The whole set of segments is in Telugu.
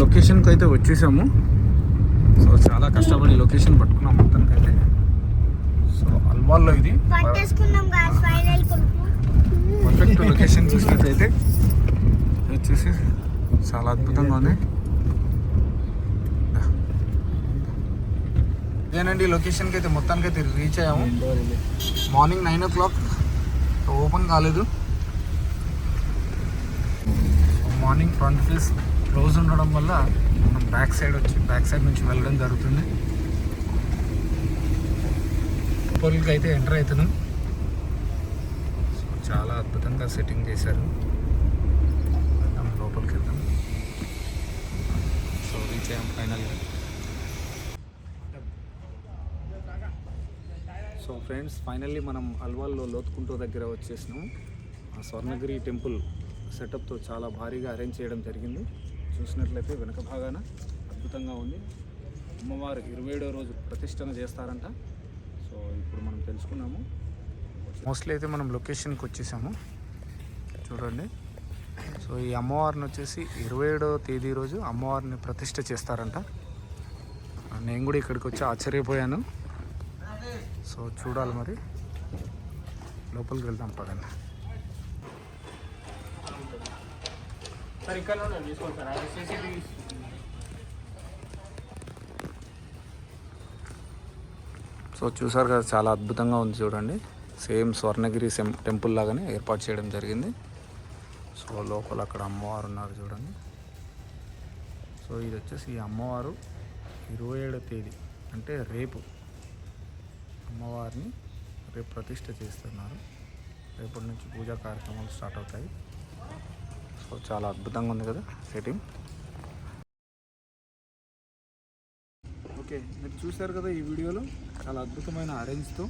లొకేషన్కి అయితే వచ్చేసాము. సో చాలా కష్టపడి లొకేషన్ పట్టుకున్నాం మొత్తానికి అయితే సో అల్వాల్లో ఇది. పర్ఫెక్ట్ లొకేషన్ చూసినట్లయితే ఇది వచ్చేసి చాలా అద్భుతంగా ఉంది. ఇదేనండి లొకేషన్కి అయితే మొత్తానికి అయితే రీచ్ అయ్యాము. Morning nine o'clock open కాలేదు మార్నింగ్ ఫ్రంట్ ఫేస్ క్లోజ్ ఉండడం వల్ల మనం బ్యాక్ సైడ్ వచ్చి బ్యాక్ సైడ్ నుంచి వెళ్ళడం జరుగుతుంది. లోపలికి అయితే ఎంటర్ అవుతున్నాం. సో చాలా అద్భుతంగా సెట్టింగ్ చేశారు. వెళ్దాం లోపలికి వెళ్దాం. సో రీచ్ అయ్యాం ఫైనల్గా సో ఫ్రెండ్స్ ఫైనల్లీ మనం అల్వాల్లో లోతుకుంటూ దగ్గర వచ్చేసినాం. ఆ స్వర్ణగిరి టెంపుల్ సెటప్తో చాలా భారీగా అరేంజ్ చేయడం జరిగింది. చూసినట్లయితే వెనుక భాగాన అద్భుతంగా ఉంది. అమ్మవారు ఇరవై ఏడో రోజు ప్రతిష్టన చేస్తారంట. సో ఇప్పుడు మనం తెలుసుకున్నాము. మోస్ట్లీ అయితే మనం లొకేషన్కి వచ్చేసాము. చూడండి. సో ఈ అమ్మవారిని వచ్చేసి ఇరవై ఏడో తేదీ రోజు అమ్మవారిని ప్రతిష్ట చేస్తారంట. నేను కూడా ఇక్కడికి వచ్చి ఆశ్చర్యపోయాను. సో చూడాలి మరి. లోపలికి వెళ్దాం పదండి. సార్ ఇక్కడ తీసుకోండి సార్ అది సీసీటీవీ సో చూసారు కదా చాలా అద్భుతంగా ఉంది చూడండి. సేమ్ స్వర్ణగిరి సెం టెంపుల్ లాగానే ఏర్పాటు చేయడం జరిగింది. సో లోపల అక్కడ అమ్మవారు ఉన్నారు చూడండి. సో ఇది వచ్చేసి ఈ అమ్మవారు ఇరవై ఏడో తేదీ అంటే రేపు అమ్మవారిని రేపు ప్రతిష్ట చేస్తున్నారు. రేపటి నుంచి పూజా కార్యక్రమాలు స్టార్ట్ అవుతాయి. చాలా అద్భుతంగా ఉంది కదా సెట్టింగ్ ఓకే మీరు చూశారు కదా ఈ వీడియోలో? చాలా అద్భుతమైన అరేంజ్తో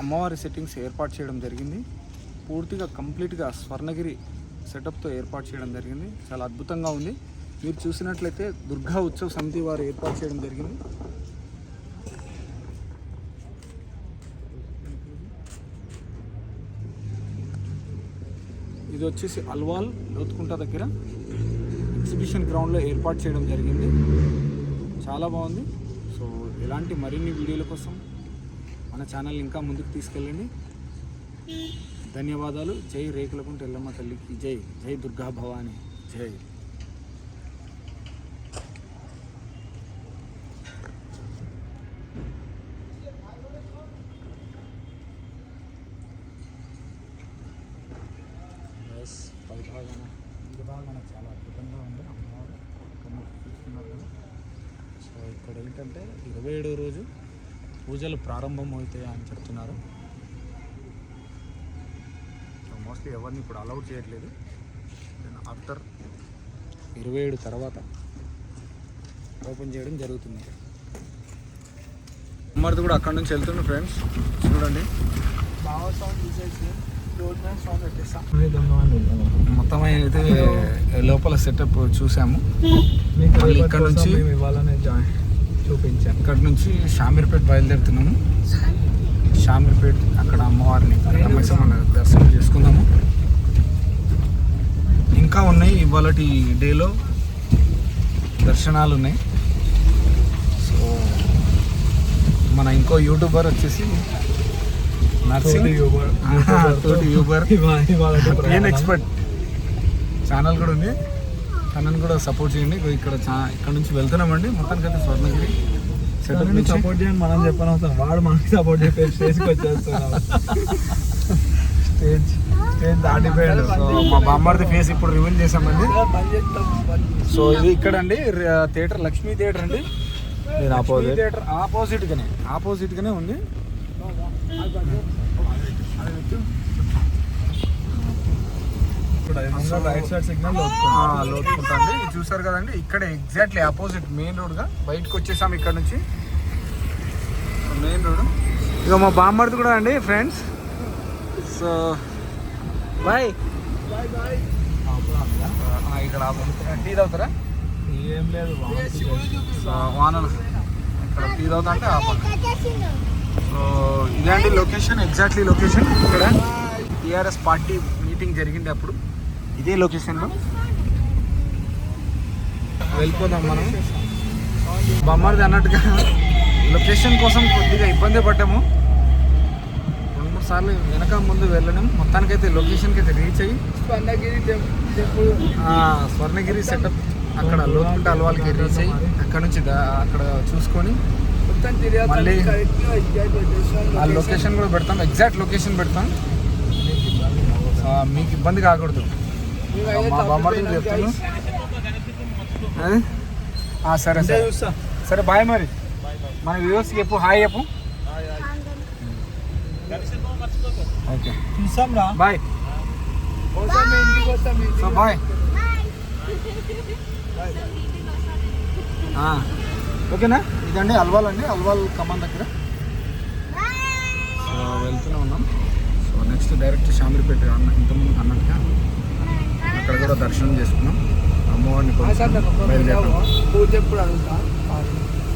అమ్మవారి సెట్టింగ్స్ ఏర్పాటు చేయడం జరిగింది. పూర్తిగా కంప్లీట్గా స్వర్ణగిరి సెటప్తో ఏర్పాటు చేయడం జరిగింది. చాలా అద్భుతంగా ఉంది. మీరు చూసినట్లయితే దుర్గా ఉత్సవ సమితి వారు ఏర్పాటు చేయడం జరిగింది. ఇది వచ్చేసి అల్వాల్ లోతుకుంట దగ్గర ఎగ్జిబిషన్ గ్రౌండ్లో ఏర్పాటు చేయడం జరిగింది. చాలా బాగుంది. సో ఇలాంటి మరిన్ని వీడియోల కోసం మన ఛానల్ ఇంకా ముందుకు తీసుకెళ్ళండి. ధన్యవాదాలు. జై రేకులకుంట ఎల్లమ్మ తల్లికి. జై జై దుర్గా భవాని జై. ఈ చాలా అద్భుతంగా ఉంది. అమ్మవారు చూస్తున్నారు సో ఇక్కడ ఏంటంటే ఇరవై ఏడో రోజు పూజలు ప్రారంభం అవుతాయి అని చెప్తున్నారు. సో మోస్ట్లీ ఎవరిని ఇప్పుడు అలౌట్ చేయట్లేదు. ఆఫ్టర్ ఇరవై ఏడు తర్వాత ఓపెన్ చేయడం జరుగుతుంది. అమ్మర్ది కూడా అక్కడ నుంచి వెళ్తుంది ఫ్రెండ్స్ చూడండి. బాగా సౌండ్ చూసేసి మొత్తం అయితే లోపల సెటప్ చూసాము. ఇక్కడ నుంచి చూపించాను ఇక్కడ నుంచి షామీర్పేట్ బయలుదేరుతున్నాము. షామీర్పేట్ అక్కడ అమ్మవారిని రమేశమ్మ దర్శనం చేసుకుందాము. ఇంకా ఉన్నాయి ఇవాళ డేలో దర్శనాలు ఉన్నాయి. సో మన ఇంకో యూట్యూబర్ వచ్చేసి నర్సింగ్ ఆహా, తోటి యూబర్ పిఎన్ ఎక్స్పర్ట్ ఛానల్ కూడా ఉంది. తనని కూడా సపోర్ట్ చేయండి. ఇక్కడ ఇక్కడ నుంచి వెళ్తున్నామండి. మొత్తానికి అయితే స్వర్ణగిరి సెటప్ సపోర్ట్ చేయండి మనం చెప్పని అవసరం వాడు మనకి సపోర్ట్ చెప్పే స్టేజ్కి వచ్చేస్తున్నాం స్టేజ్ స్టేజ్ దాటిపోయాడు. సో మా బామ్మర్ది ఫేస్ ఇప్పుడు రివీల్ చేసామండి సో ఇది ఇక్కడ అండి థియేటర్ లక్ష్మీ థియేటర్ అండి. థియేటర్ ఆపోజిట్ గానే ఆపోజిట్ గానే ఉంది. రైట్ సైడ్ సిగ్నల్ చూసారు కదండి ఇక్కడ ఎగ్జాక్ట్లీ ఆపోజిట్ మెయిన్ రోడ్గా బయటకు వచ్చేసాం ఇక్కడ నుంచి మెయిన్ రోడ్ ఇక మా బామ్మర్ది కూడా అండి ఫ్రెండ్స్ సో బాయ్ ఇక్కడ. టీ తాగుతారా? ఏం లేదు వానలు. ఇక్కడ టీ తాగుతా అంటే ఇదండి లొకేషన్ ఎగ్జాక్ట్లీ లొకేషన్ ఇక్కడ టీఆర్ఎస్ పార్టీ మీటింగ్ జరిగింది అప్పుడు. ఇదే లొకేషన్లో వెళ్ళిపోదాం మనం. బొమ్మది అన్నట్టుగా లొకేషన్ కోసం కొద్దిగా ఇబ్బంది పడ్డాము. రెండు మూడు సార్లు వెనక ముందు వెళ్ళడం. మొత్తానికైతే లొకేషన్కి అయితే రీచ్ అయ్యి స్వర్ణగిరి స్వర్ణగిరి సెటప్ అక్కడ లోతుంట అలవాళ్ళకి రీచ్ అయ్యి అక్కడ నుంచి అక్కడ చూసుకొని మొత్తం తిరిగి మళ్ళీ కరెక్ట్గా ఎగ్జాక్ట్ పెట్టేస్తాం ఆ లొకేషన్ కూడా పెడతాం. ఎగ్జాక్ట్ లొకేషన్ పెడతాం. ఆ, మీకు ఇబ్బంది కాకూడదు. మా బామ్మర్ది చెప్తాను. అదే? ఆ, సరే సరే. చూస్తా. సరే బాయ్ మరి. మన వ్యూవర్స్కి చెప్పు హాయ్ చెప్పు. ఓకే. చూసాం రా బాయ్. కోసం ఇంటికి వస్తాం సో బాయ్. ఆ, ఓకేనా? ఇదండి అల్వాల్ అండి. అల్వాల్ ఖమ్మం దగ్గర. సో వెళ్తూనే ఉన్నాం. సో నెక్స్ట్ డైరెక్ట్ షామిరిపేట అన్న ఇంతకుముందు అన్నట్టుగా అక్కడ కూడా దర్శనం చేసుకున్నాం. అమ్మవారిని బయలుదేరాం పూజ ఎప్పుడు అడుగుతా?